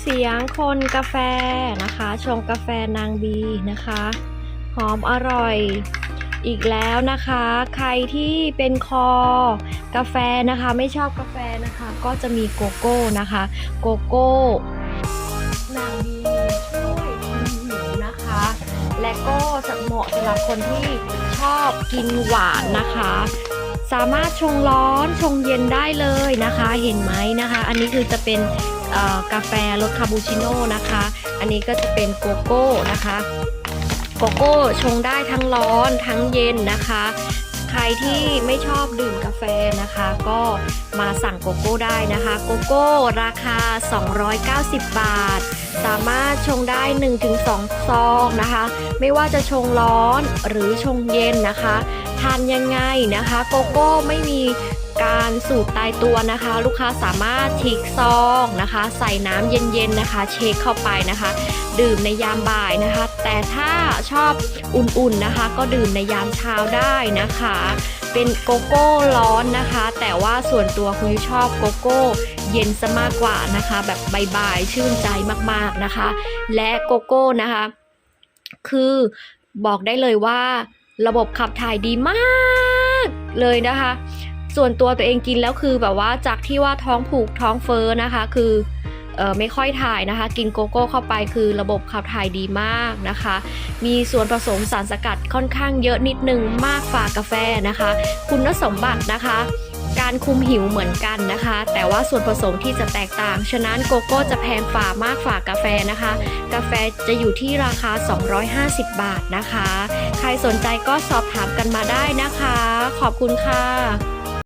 เสียงคนกาแฟนะคะ ชงกาแฟนางบีนะคะหอมอร่อยอีกแล้วนะคะ ใครที่เป็นคอกาแฟนะคะ ไม่ชอบกาแฟนะคะ ก็จะมีโกโก้นะคะ โกโก้นางบีช่วยบำรุงผิวนะคะ และก็เหมาะสำหรับคนที่ชอบกินหวานนะคะสามารถชงร้อนชงเย็นได้เลยนะคะ เห็นไหมนะคะ อันนี้คือจะเป็น กาแฟรสคาปูชิโน่นะคะ อันนี้ก็จะเป็นโกโก้นะคะ โกโก้ชงได้ทั้งร้อนทั้งเย็นนะคะ ใครที่ไม่ชอบดื่มกาแฟนะคะ ก็มาสั่งโกโก้ได้นะคะ โกโก้ราคา 290 บาท สามารถชงได้ 1-2 ซองนะคะ ไม่ว่าจะชงร้อนหรือชงเย็นนะคะ ทานยังไงนะคะ โกโก้ไม่มี การสูตรตายตัวนะคะ ลูกค้าสามารถฉีกซองนะคะ ใส่น้ำเย็นๆนะคะ เช็คเข้าไปนะคะ ดื่มในยามบ่ายนะคะ แต่ถ้าชอบอุ่นๆนะคะ ก็ดื่มในยามเช้าได้นะคะ เป็นโกโก้ร้อนนะคะ แต่ว่าส่วนตัวคุณยุ้ยชอบโกโก้เย็นซะมากกว่านะคะ แบบบายๆชื่นใจมากๆนะคะ และโกโก้นะคะ คือบอกได้เลยว่าระบบขับถ่ายดีมากเลยนะคะ ส่วนตัวตัวเองกินแล้วคือแบบว่าจากที่ว่าท้องผูกท้องเฟ้อนะคะ คือเออไม่ค่อยถ่ายนะคะ กินโกโก้เข้าไปคือระบบขับถ่ายดีมากนะคะ มีส่วนผสมสารสกัดค่อนข้างเยอะนิดนึงมากฝ่ากาแฟนะคะ คุณสมบัตินะคะ การคุมหิวเหมือนกันนะคะ แต่ว่าส่วนผสมที่จะแตกต่าง ฉะนั้นโกโก้จะแพงฝ่ามากฝ่ากาแฟนะคะ กาแฟจะอยู่ที่ราคา 250 บาทนะคะ ใครสนใจก็สอบถามกันมาได้นะคะ ขอบคุณค่ะ